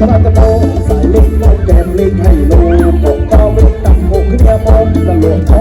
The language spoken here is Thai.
พระกระโดดสายลิงเอาแก้มลิงให้โลกก็วิ่งตั้งหกขึ้นยามองตะลวง